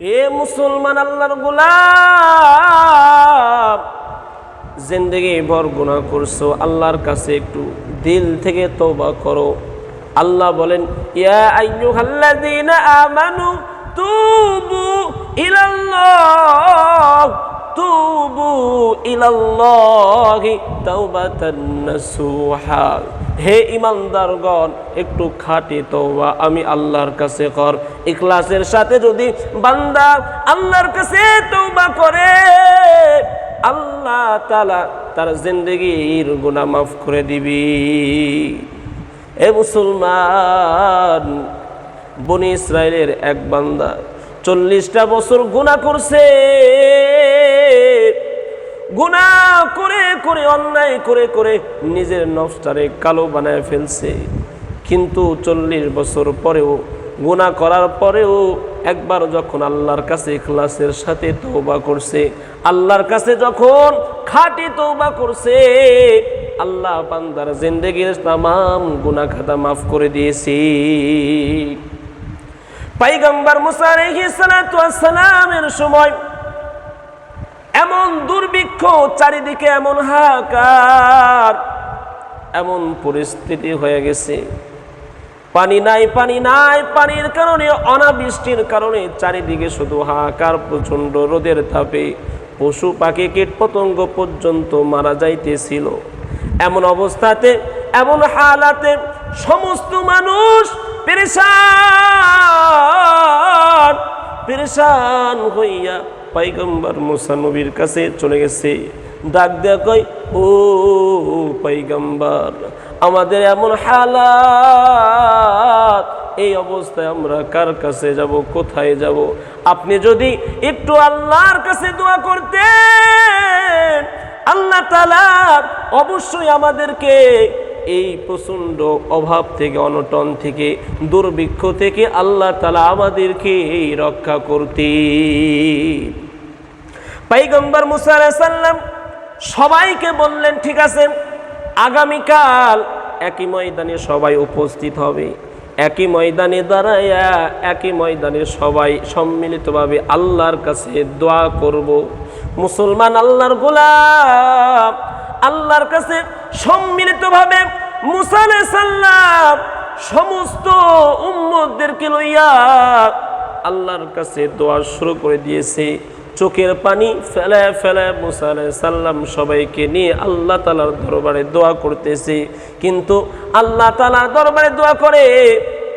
এ মুসলমান আল্লাহর গোলাম, জিন্দগি ভর গুনা করছ, আল্লাহর কাছে একটু দিল থেকে তওবা করো। আল্লাহ বলেন, ইয়া আইয়ুহাল্লাযীনা তুবু তুবু হে ইমানদারগণ, একটু খাঁটি তওবা আমি আল্লাহর কাছে কর। ইখলাসের সাথে যদি বান্দা আল্লাহর কাছে তওবা করে, আল্লাহ তাআলা তার জিন্দগির গুনাহ মাফ করে দিবি। এ মুসলমান, বনি ইসরায়েলের এক বান্দা চল্লিশটা বছর গুনাহ করছে। গুণা করে করে, অন্যায় করে করে নিজের নফসটারে কালো বানায় ফেলছে। কিন্তু চল্লিশ বছর পরেও গুণা করার পরেও একবার যখন আল্লাহর কাছে ইখলাসের সাথে তৌবা করছে, আল্লাহর কাছে যখন খাঁটি তৌবা করছে, আল্লাহ বান্দার জিন্দগির তাম গুণা খাতা মাফ করে দিয়েছি। পাইগম্বর মুসা আলাইহিস সালাতু ওয়াস সালামের সময় এমন দুর্ভিক্ষ চারিদিকে এমন হাহাকার, এমন পরিস্থিতি হয়ে গেছে। পানি নাই পানি নাই, পানির কারণে, অনাবৃষ্টির কারণে চারিদিকে শুধু হাহাকার, প্রচণ্ড রোদের তাপে পশু পাখি কীট পতঙ্গ পর্যন্ত মারা যাইতেছিল। এমন অবস্থাতে, এমন হালাতে সমস্ত মানুষ পেরেশান পেরেশান হইয়া পাইগম্বর মুসা নবীর কাছে চলে গেছে। ডাক দেয়া কই ও পাইগম্বর আমাদের এমন হালাত, এই অবস্থায় আমরা কার কাছে যাব, কোথায় যাব? আপনি যদি একটু আল্লাহর কাছে দোয়া করতেন, আল্লাহ তালা অবশ্যই আমাদেরকে এই প্রচণ্ড অভাব থেকে, অনটন থেকে, দুর্ভিক্ষ থেকে আল্লাহ তালা আমাদেরকে রক্ষা করতে পাইগম্বর মুসা সাল্লাম সবাইকে বললেন, ঠিক আছে, আগামীকাল একই ময়দানে সবাই উপস্থিত হবে। একই ময়দানে দাঁড়াইয়া একই ময়দানে সবাই সম্মিলিতভাবে আল্লাহর কাছে দোয়া করব। মুসলমান আল্লাহর গোলাম, আল্লাহর কাছে সম্মিলিতভাবে সাল্লাম সমস্ত উম্মতদেরকে লইয়া আল্লাহর কাছে দোয়া শুরু করে দিয়েছে। চোখের পানি ফেলে ফেলে মুসা সাল্লাম সবাইকে নিয়ে আল্লাহ তালার দরবারে দোয়া করতেছে। কিন্তু আল্লাহ তালা দরবারে দোয়া করে,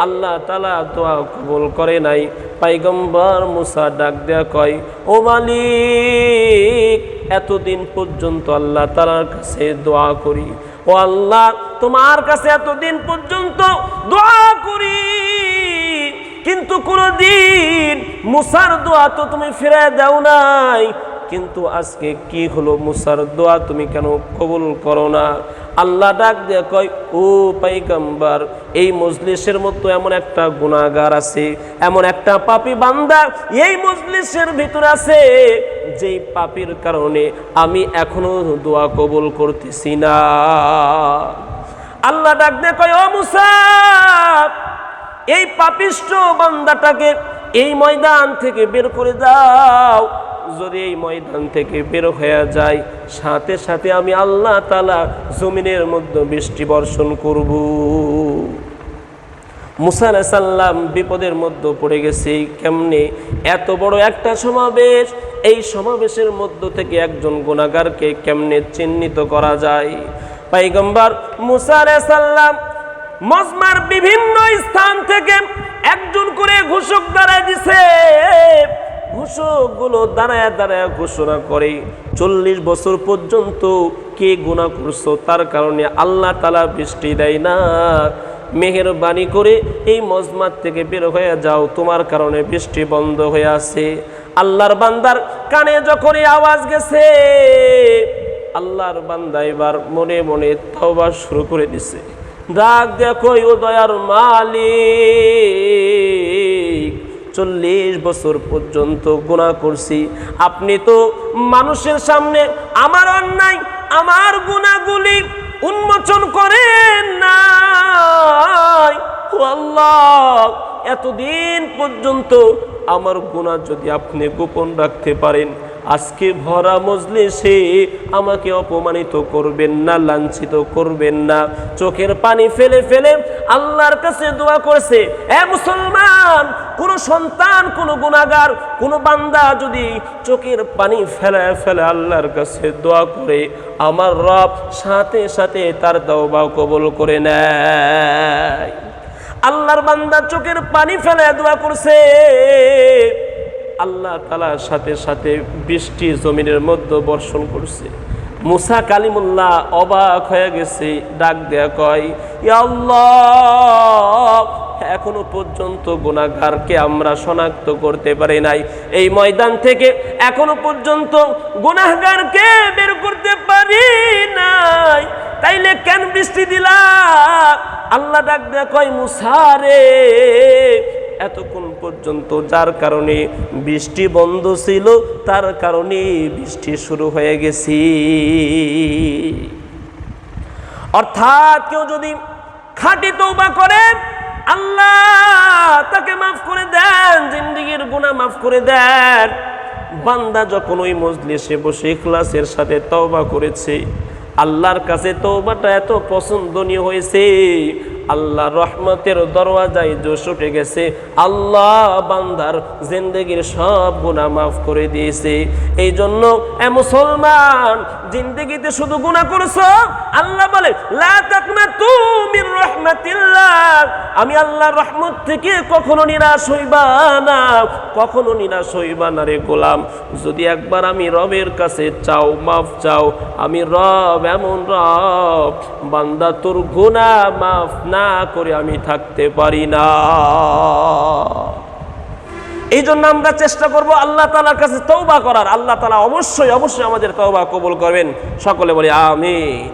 আল্লাহ তালা দোয়া কবুল করে নাই। পাইগম্বর মুসা ডাক দেয়া কয়, ও মালিক, এতদিন পর্যন্ত আল্লাহ তালার কাছে দোয়া করি। ও আল্লাহ, তোমার কাছে এতদিন পর্যন্ত দোয়া করি। কিন্তু কোনদিন মুসার দোয়া তো তুমি ফিরে দাও নাই। কিন্তু আজকে কি হলো মুসার দোয়া তুমি কেন কবুল করো না? আল্লাহ ডাক দিয়ে কয়, ও পাইকাম্বার এই মজলিসের মতো এমন একটা গুণাগার আছে, এমন একটা পাপি বান্দা, এই মজলিসের ভিতর আছে, যেই পাপির কারণে আমি এখনও দোয়া কবুল করতেছি না। আল্লাহ ডাক দিয়ে কয়, ও মুসা, এই পাপিষ্ট বান্দাটাকে এই ময়দান থেকে বের করে দাও যদি এই ময়দান থেকে বের হয়ে যায় সাথে সাথে আমি আল্লাহ তালা জমিনের মধ্যে বৃষ্টি বর্ষণ করব। মুসা সাল্লাম বিপদের মধ্যে পড়ে গেছে, কেমনে? এত বড় একটা সমাবেশ, এই সমাবেশের মধ্য থেকে একজন গুণাগারকে কেমনে চিহ্নিত করা যায়? পাইগম্বর মুসা সাল্লাম মজমার বিভিন্ন স্থান থেকে একজন করে ঘোষক দাঁড়ায় ঘোষকগুলো দাঁড়ায় দাঁড়ায় ঘোষণা করে, চল্লিশ বছর পর্যন্ত কে গুণা করছ? তার কারণে আল্লাহ তালা বৃষ্টি দেয় না। মেহেরবানি করে এই মজমাত থেকে বের হয়ে যাও, তোমার কারণে বৃষ্টি বন্ধ হয়ে আছে। আল্লাহর বান্দার কানে যখন আওয়াজ গেছে, আল্লাহর বান্দা এবার মনে মনে তওবা শুরু করে দিছে। ডাক দেখো দয়ার মালিক! চল্লিশ বছর পর্যন্ত গুণা করছি। আপনি তো মানুষের সামনে আমার অন্যায়, আমার গুণাগুলি উন্মোচন করেন না আল্লাহ, এতদিন পর্যন্ত আমার গুণা যদি আপনি গোপন রাখতে পারেন আজকে ভরা মজলিসে আমাকে অপমানিত করবেন না, লাঞ্ছিত করবেন না। চোখের পানি ফেলে ফেলে আল্লাহর কাছে দোয়া করছে, এ মুসলমান, কোন সন্তান, কোন গুণাগার কোন বান্দা যদি চোখের পানি ফেলে ফেলে আল্লাহর কাছে দোয়া করে, আমার রব সাথে সাথে তার দওবা কবল করে নেয়। আল্লাহর বান্দা চোখের পানি ফেলে দোয়া করছে আল্লাহ তালার সাথে সাথে বৃষ্টি জমিনের মধ্যে বর্ষণ করছে। মুসা কালিমুল্লাহ অবাক হয়ে গেছে, ডাক দেয়া কয়, "ইয়া আল্লাহ, এখনও পর্যন্ত গুণাগারকে আমরা শনাক্ত করতে পারি নাই। এই ময়দান থেকে এখনও পর্যন্ত গুণাগারকে বের করতে পারি নাই। তাইলে কেন বৃষ্টি দিলা? আল্লাহ ডাক দেয়া কয় মুসারে এতক্ষণ পর্যন্ত যার কারণে বৃষ্টি বন্ধ ছিল, তার কারণে বৃষ্টি শুরু হয়ে গেছি। অর্থাৎ কেউ যদি খাঁটি তৌবা করে, আল্লাহ তাকে মাফ করে দেন, জিন্দিগির গুনাহ মাফ করে দেন। বান্দা যখন ওই মজলিসে বসে ক্লাসের সাথে তওবা করেছে, আল্লাহর কাছে তৌবাটা এত পছন্দনীয় হয়েছে আল্লাহ রহমতের দরওয়াজায় জোশ উঠে গেছে। আল্লাহ বান্দার জিন্দগির সব গুনাহ মাফ করে দিয়েছে। এই জন্য এ মুসলমান জিন্দগিতে শুধু গুনাহ করছ? আল্লাহ বলে আমি আল্লাহর রহমত থেকে কখনো নিরাশ হইবা না। কখনো নিরাশ হইবা না রে গোলাম। যদি একবার আমি রবের কাছে চাও, মাফ চাও, আমি রব এমন রব। বান্দা তোর গুনাহ মাফ না করে আমি থাকতে পারি না। এই জন্য আমরা চেষ্টা করব আল্লাহ তালার কাছে তৌবা করার। আল্লাহ তালা অবশ্যই অবশ্যই আমাদের তৌবা কবুল করবেন। সকলে বলি, আমিন।